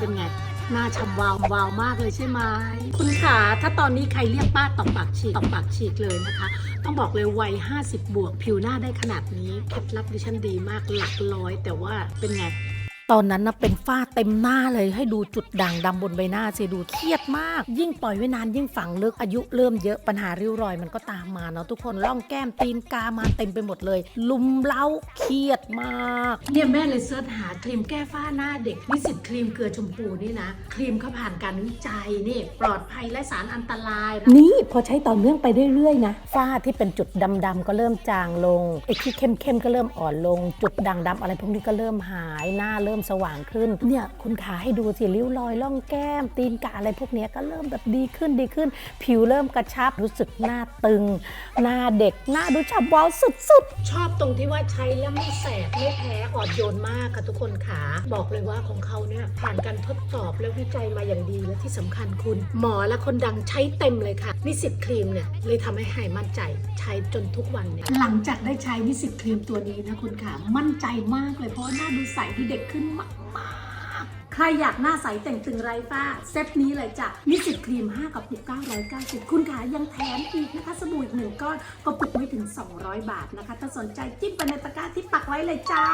เป็นไง หน้าฉ่ำวาววาวมากเลยใช่ไหม คุณขาถ้าตอนนี้ใครเรียกป้าตอกปากฉีกตอกปากฉีกเลยนะคะ ต้องบอกเลยวัย 50 บวก ผิวหน้าได้ขนาดนี้ เคล็ดลับดิฉันดีมากหลักร้อย แต่ว่าเป็นไง ตอนนั้นนะเป็นฝ้าเต็มหน้าเลยให้ดูจุดด่างดำบนใบหน้าสิดูเครียดมาก ยิ่งปล่อยไว้นานยิ่งฝังลึกอายุเริ่มเยอะปัญหาริ้วรอยมันก็ตามมาเนาะทุกคนร่องแก้มตีนกามาเต็มไปหมดเลย ลุมเล้าเครียดมากเนี่ยแม่เลยเสิร์ชหาครีมแก้ฝ้าหน้าเด็กนิสิตครีมเกลือชมพูนี่นะครีมเขาผ่านการวิจัยนี่ปลอดภัยและสารอันตรายนะนี่พอใช้ต่อเนื่องไปเรื่อยๆนะฝ้าที่เป็นจุดดำๆก็เริ่มจางลงไอ้ที่เข้มๆก็เริ่มอ่อนลง จุดด่างดำอะไรพวกนี้ก็เริ่มหายหน้าเริ่มสว่างขึ้นเนี่ยคุณขาให้ดูสิริ้วรอยร่องแก้ม ตีนกาอะไรพวกเนี้ยก็เริ่มแบบดีขึ้นดีขึ้น ผิวเริ่มกระชับรู้สึกหน้าตึง หน้าเด็กหน้าดูฉ่ำวาวสุดๆ ชอบตรงที่ว่าใช้แล้วไม่แสบไม่แพ้อ่อนโยนมากค่ะทุกคนขาบอกเลยว่าของเขาเนี่ยผ่านการทดสอบและวิจัยมาอย่างดีและที่สำคัญคุณ หมอและคนดังใช้เต็มเลยค่ะนิสิตครีมเนี่ยเลยทำให้หายมั่นใจใช้จนทุกวันเนี่ยหลังจากได้ใช้นิสิตครีมตัวนี้นะคุณขามั่นใจมากเลยเพราะว่าหน้าดูใสดูเด็กขึ้นมากๆ ใครอยากหน้าใสแต่งตึงไร้ฝ้า เซตนี้เลยจ้ะมิสิตครีม 5 กับปุก990 คุณขายังแถมอีกนะคะสบู่อีกหนึ่งก้อนก็ปุกไม่ถึง 200 บาทนะคะ ถ้าสนใจจิ้มไปในตะกร้าที่ปักไว้เลยจ้า